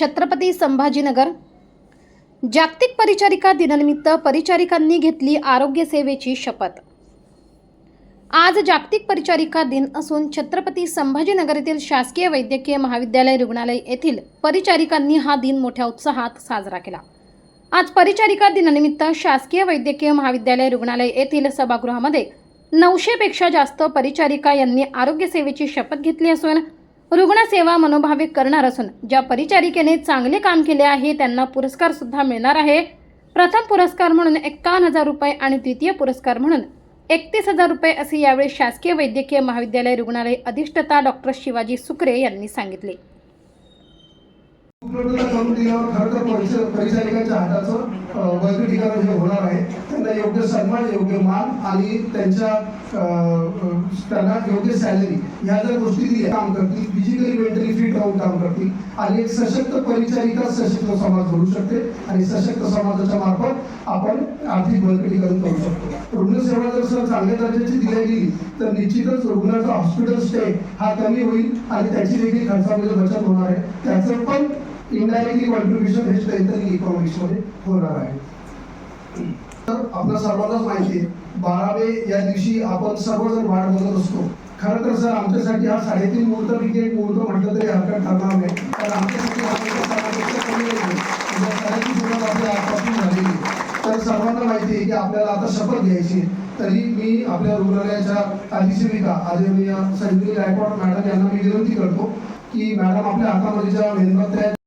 छत्रपती संभाजीनगर. जागतिक परिचारिका दिनानिमित्त परिचारिकांनी घेतली आरोग्य सेवेची शपथ. आज जागतिक परिचारिका दिन असून छत्रपती संभाजीनगर येथील शासकीय वैद्यकीय महाविद्यालय रुग्णालय येथील परिचारिकांनी हा दिन मोठ्या उत्साहात साजरा केला. आज परिचारिका दिनानिमित्त शासकीय वैद्यकीय महाविद्यालय रुग्णालय येथील सभागृहामध्ये नऊशेपेक्षा जास्त परिचारिका यांनी आरोग्य सेवेची शपथ घेतली असून रुग्णसेवा मनोभाविक करणार असून ज्या परिचारिकेने चांगले काम केले आहे त्यांना पुरस्कार सुद्धा मिळणार आहे. प्रथम पुरस्कार म्हणून एक्कावन्न हजार रुपये आणि द्वितीय पुरस्कार म्हणून एकतीस हजार रुपये असे यावेळी शासकीय वैद्यकीय महाविद्यालय रुग्णालय अधिष्ठता डॉक्टर शिवाजी सुकरे यांनी सांगितले. करून दिल्यावर खरं तर परिचारिकांच्या हाताचं योग्य सन्मान योग्य मान आणि त्यांच्या त्यांना योग्य सॅलरी ह्या जर गोष्टी दिल्या काम करतील फिजिकली मेंटली फिट राहून काम करतील आणि एक सशक्त परिचारिका सशक्त समाज घडू शकते आणि सशक्त समाजाच्या मार्फत आपण आर्थिक बळकटीकरण करू शकतो. रुग्णसेवा जर सर चांगल्या दर्जाची दिल्या गेली तर निश्चितच रुग्णाचा हॉस्पिटल स्टे हा कमी होईल आणि त्याची देखील खर्चामध्ये बचत होणार आहे. त्याचं पण इनडायरेक्टली कॉन्ट्रीब्युशन हे स्ट्रेंथनिंग इकॉनॉमिक्समध्ये होणार आहे. सर्वांनाच माहिती आहे. बारावे या दिवशी आपण सर्वजण वाट बघत असतो. खरं तर सर आमच्यासाठी हा साडेतीन मुहूर्तपैकी एक मुहूर्त म्हटलं तरी हरकत ठरणार नाही. कारण आमच्यासाठी म्हणजे आजपासून झालेली तर सर्वांना माहिती आहे की आपल्याला आता शपथ घ्यायची तरी मी आपल्या रुग्णालयाच्या अधिसेविका आदरणीय संजीवनी गायकवाड मॅडम यांना मी विनंती करतो की मॅडम आपल्या हातामध्ये ज्या मेणबत्त्या आहेत